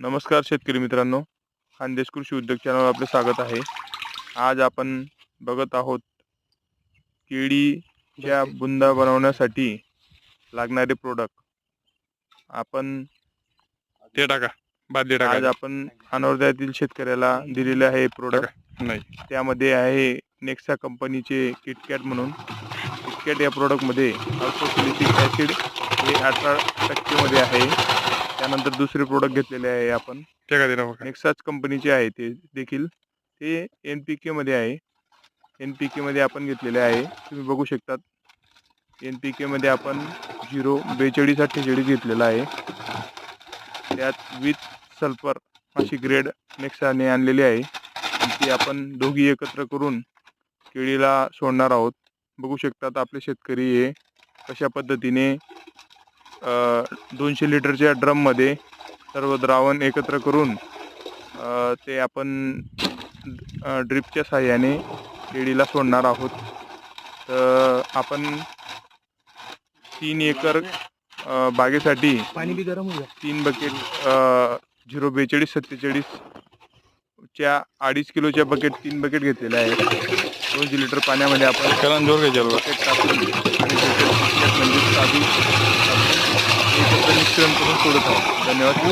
नमस्कार शेतकरी मित्रांनो. खानदेश कृषी उद्योग चॅनलवर आपले स्वागत आहे. आज आपण बघत आहोत केळीच्या बुंदा बनवण्यासाठी लागणारे प्रोडक्ट आपण ते टाका. बादली आज टाका आपण अनवर्ध्यातील शेतकऱ्याला दिलेले आहे प्रोडक्ट नाही. त्यामध्ये आहे नेक्सा कंपनीचे किटकॅट म्हणून. किटकॅट या प्रोडक्टमध्ये अल्फोसिलिसिक ॲसिड हे अठरा टक्केमध्ये आहे. त्यानंतर दुसरे प्रोडक्ट घेतलेले आहे आपण. नेक्साच कंपनीचे आहे. ते देखील ते एन पी केमध्ये आहे. एन पी केमध्ये आपण घेतलेले आहे. तुम्ही बघू शकतात. एन पी केमध्ये आपण झिरो बेचाळीस अठ्ठेचाळीस घेतलेला आहे. त्यात विथ सल्फर अशी ग्रेड नेक्साने आणलेली आहे. ती आपण दोघी एकत्र करून केळीला सोडणार आहोत. बघू शकतात आपले शेतकरी हे कशा पद्धतीने दोनशे लिटरच्या ड्रममध्ये सर्व द्रावण एकत्र करून अ, ते आपण ड्रिपच्या साहाय्याने केळीला सोडणार आहोत तर आपण तीन एकर बागेसाठी पाणी बी गरम होईल तीन बकेट झिरो बेचाळीस सत्तेचाळीस च्या अडीच किलोच्या बकेट तीन बकेट घेतलेल्या आहेत दोनशे लिटर पाण्यामध्ये आपण. बकेट टाकून आणि म्हणजे साधी करून सोडत आहोत. धन्यवाद.